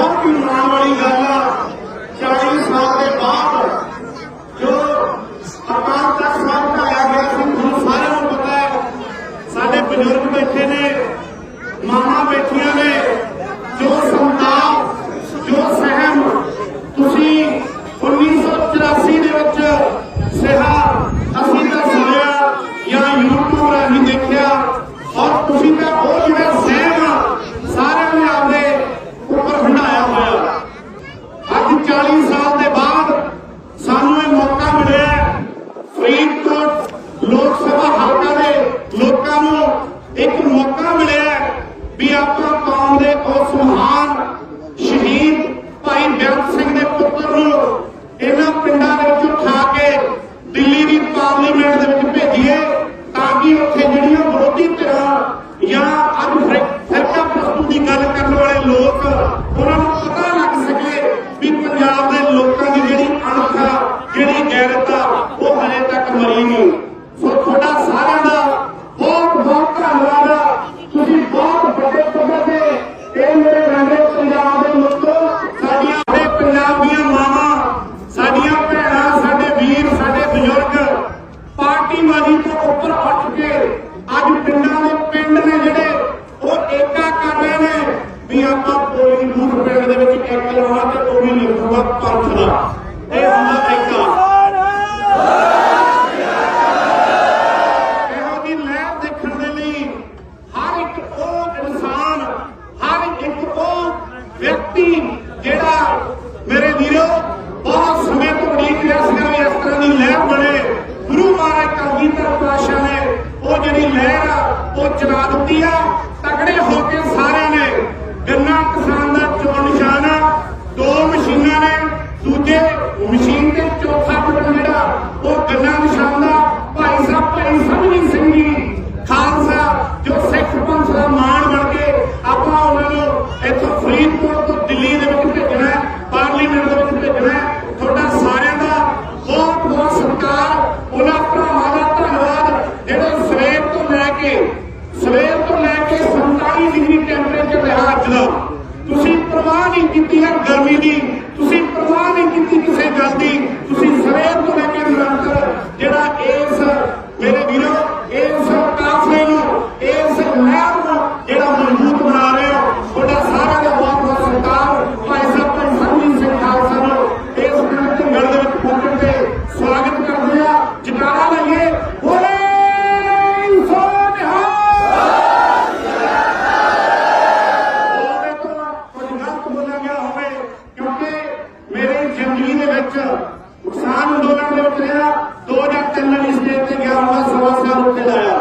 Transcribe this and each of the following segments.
ਬਹੁਤ ਹੀ ਮਾਣ ਵਾਲੀ ਗੱਲ ਆ 40 ਸਾਲ ਦੇ ਬਾਅਦ ਜੋ ਅਕਾਲ ਤਖਤ ਸਾਹਿਬ ਢਾਇਆ ਗਿਆ ਸੀ, ਤੁਹਾਨੂੰ ਸਾਰਿਆਂ ਨੂੰ ਪਤਾ ਹੈ, ਸਾਡੇ ਬਜ਼ੁਰਗ ਬੈਠੇ ਨੇ, ਮਾਮਾ ਬੈਠੀਆਂ ਨੇ ਜੋ ਸੰਤਾਪ ਜੋ ਸਹਿਮ ਤੁਸੀਂ 1984 ਦੇ ਵਿੱਚ ਸਿਹਾ ਅਸੀਂ ਤਾਂ ਸੁਣਿਆ ਜਾਂ YouTube ਰਾਹੀਂ ਦੇਖਿਆ ਔਰ ਤੁਸੀਂ ਤਾਂ ਉਹ ਜਿਹੜਾ ਸਹਿਮ ਆ, ਸਾਰਿਆਂ ਨੇ ਆਪਦੇ ਉੱਪਰ ਹੰਡਾਇਆ ਹੋਇਆ ਅੱਜ 40 ਸਾਲ ਦੇ ਬਾਅਦ ਸਾਨੂੰ ਇਹ ਮੌਕਾ ਮਿਲਿਆ ਹੈ ਫਰੀਦਕੋਟ ਲੋਕ ਸਭਾ ਹਲਕਾ ਦੇ ਲੋਕਾਂ ਨੂੰ ਇੱਕ ਮੌਕਾ ਮਿਲਿਆ ਹੈ ਵੀ ਆਪਾਂ ਕੌਮ ਦੇ ਉਸ ਮਹਾਨ ਸ਼ਹੀਦ ਭਾਈ ਬੇਅੰਤ ਸਿੰਘ ਦੇ ਪੁੱਤਰ ਨੂੰ ਇਹਨਾਂ ਪਿੰਡਾਂ ਦੇ ਵਿੱਚ ਉਠਾ ਕੇ ਦਿੱਲੀ ਦੀ ਪਾਰਲੀਮੈਂਟ ਦੇ ਵਿੱਚ ਭੇਜੀਏ ਤਾਂ ਕਿ ਉੱਥੇ ਜਿਹੜੀਆਂ ਵਿਰੋਧੀ ਧਿਰਾਂ ਜਾਂ ਅੱਜ ਫਿਰ- ਫਿਰਕਾ ਪ੍ਰਸਤੂ ਦੀ ਗੱਲ ਕਰਨ ਵਾਲੇ ਲੋਕ ਉਹਨਾਂ ਨੂੰ ਪਤਾ ਲੱਗ ਸਕੇ ਵੀ ਪੰਜਾਬ ਦੇ ਲੋਕਾਂ ਦੀ ਜਿਹੜੀ ਅਣਖ ਆ ਜਿਹੜੀ ਗੈਰਤ ਆ ਉਹ ਹਲੇ ਤੱਕ ਮਰੀ ਨਹੀਂ ਸੋ ਤੁਹਾਡਾ ਸਾਰਿਆਂ ਦਾ ਬਹੁਤ ਬਹੁਤ ਧੰਨਵਾਦ ਆ ਤੁਸੀਂ ਬਹੁਤ ਵੱਡੇ ਪੱਧਰ ਤੇ ਇਹ ਮੇਰੇ ਰੰਗੇ ਪੰਜਾਬ ਦੇ ਲੋਕੋ ਸਾਡੀਆਂ ਇਹ ਪੰਜਾਬ ਦੀਆਂ ਮਾਵਾਂ ਸਾਡੀਆਂ ਭੈਣਾਂ ਸਾਡੇ ਵੀਰ ਸਾਡੇ ਬਜ਼ੁਰਗ ਪਾਰਟੀਬਾਜ਼ੀ ਤੋਂ ਉੱਪਰ ਉੱਠ ਕੇ ਅੱਜ ਪਿੰਡਾਂ ਦੇ ਪਿੰਡ ਨੇ ਜਿਹੜੇ ਉਹ ਏਕਾ ਕਰ ਰਹੇ ਨੇ ਵੀ ਆਪਾਂ ਕੋਈ ਬੂਥ ਪਿੰਡ ਦੇ ਵਿੱਚ ਇੱਕ ਲਾਉਣਾ ਤੇ ਉਹ ਵੀ ਲਿਖੂਗਾ ਪੰਥ ਦਾ। ਇਹ ਹੁੰਦਾ ਏਕਾ ਇਹੋ ਜਿਹੀ ਲਹਿਰ ਦੇਖਣ ਦੇ ਲਈ ਹਰ ਇੱਕ ਉਹ ਇਨਸਾਨ, ਹਰ ਇੱਕ ਉਹ ਵਿਅਕਤੀ ਜਿਹੜਾ ਮੇਰੇ ਵੀਰੋ, ਬਹੁਤ ਸਮੇਂ ਤੋਂ ਉਡੀਕ ਰਿਹਾ ਸੀਗਾ ਵੀ ਇਸ ਤਰ੍ਹਾਂ ਦੀ ਲਹਿਰ ਬਣੇ। ਗੁਰੂ ਮਹਾਰਾਜ ਕਲਗੀਧਰ ਪਾਤਸ਼ਾਹ ਨੇ, ਉਹ ਜਿਹੜੀ ਲਹਿਰ ਆ, ਉਹ ਚਲਾ ਦਿੱਤੀ ਆ। ਤਕੜੇ ਹੋ ਕੇ ਸਾਰੇ ਗੰਨਾ ਕਿਸਾਨ ਦਾ ਚੋਣ ਨਿਸ਼ਾਨ ਆ, ਦੋ ਮਸ਼ੀਨਾਂ ਨੇ, ਦੂਜੇ ਮਸ਼ੀਨ ਤੇ ਚੌਥਾ ਬਟਨ ਜਿਹੜਾ, ਉਹ ਗੰਨਾ ਨਿਸ਼ਾਨ ਦਾ। ਭਾਈ ਸਾਹਿਬ, ਭਾਈ ਸਮਝੀ ਸਿੰਘ ਜੀ, ਖਾਲਸਾ, ਜੋ ਸਿੱਖ ਪੰਥ ਦਾ ਮਾਣ ਬਣ ਕੇ ਆਪਾਂ ਉਹਨਾਂ ਨੂੰ ਇੱਥੋਂ ਫਰੀਦਕੋਟ ਤੋਂ ਦਿੱਲੀ ਦੇ ਵਿੱਚ ਭੇਜਣਾ ਪਾਰਲੀਮੈਂਟ ਦੇ ਵਿੱਚ ਭੇਜਣਾ ਤੁਹਾਡਾ ਸਾਰਿਆਂ ਦਾ ਬਹੁਤ ਬਹੁਤ ਸਤਿਕਾਰ, ਉਹਨਾਂ ਭਰਾਵਾਂ ਦਾ ਧੰਨਵਾਦ। ਜਿਹੜੇ ਸਵੇਰ ਤੋਂ ਲੈ ਕੇ, ਸਵੇਰ ਤੋਂ ਲੈ ਕੇ 47 ਡਿਗਰੀ ਟੈਂਪਰੇਚਰ ਰਿਹਾ ਅੱਜ ਦਾ ਤੁਸੀਂ ਪਰਵਾਹ ਨਹੀਂ ਕੀਤੀ ਹਰ ਗਰਮੀ ਦੀ ਤੁਸੀਂ ਪਰਵਾਹ ਨਹੀਂ ਕੀਤੀ ਕਿਸੇ ਗੱਲ ਦੀ ਤੁਸੀਂ ਸਵੇਰ ਤੋਂ ਲੈ ਕੇ ਨਿਰੰਤਰ ਜਿਹੜਾ ਇਸ ਮੇਰੇ ਵੀਰੋ ਇਸ ਕਾਫਲੇ ਨੂੰ ਇਸ ਲਹਿਰ ਨੂੰ ਜਿਹੜਾ ਮਜ਼ਬੂਤ ਬਣਾ ਰਹੇ ਹੋ ਤੁਹਾਡਾ ਸਾਰਿਆਂ ਦਾ ਬਹੁਤ ਬਹੁਤ ਸਤਿਕਾਰ ਭਾਈ ਸਾਹਿਬ ਭਾਈ ਸੰਜੀਤ ਸਿੰਘ ਖਾਲਸਾ ਨੂੰ ਇਸ ਪਿੰਡ ਢੰਗਲ ਦੇ ਵਿੱਚ ਪਹੁੰਚਣ ਤੇ ਸਵਾਗਤ ਕਰਦੇ ਆ ਜਟਾਰਾ ਲਈਏ ਬੋਲੇ ਸੋਨਿਹਾ ਬੋਲੇ ਤੋਂ ਕੁਝ ਗਲਤ ਬੋਲਿਆ ਗਿਆ ਹੋਵੇ ਕਿਉਂਕਿ ਮੇਰੇ ਜ਼ਿੰਦਗੀ ਦੇ ਵਿੱਚ ਕਿਸਾਨ ਅੰਦੋਲਨ ਦੇ ਵਿੱਚ ਰਿਹਾ ਦੋ ਜਾਂ ਤਿੰਨ ਵਾਰੀ ਸਟੇਜ ਤੇ ਗਿਆ ਹੋਣਾ ਸਵਾ ਸਾਲ ਉੱਤੇ ਲਾਇਆ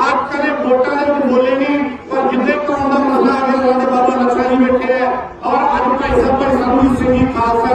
ਆਪ ਕਦੇ ਵੋਟਾਂ ਦੇ ਵਿੱਚ ਬੋਲੇ ਨਹੀਂ ਪਰ ਜਿੱਦੇ ਕੌਮ ਦਾ ਮਸਲਾ ਆ ਗਿਆ ਉਹਦੇ ਬਾਬਾ ਨਕਸ਼ਾ ਜੀ ਬੈਠੇ ਆ ਔਰ ਅੱਜ ਭਾਈ ਸਾਹਿਬ ਭਾਈ ਸਾਹਿਬ ਸਿੰਘ ਜੀ ਖਾਲਸਾ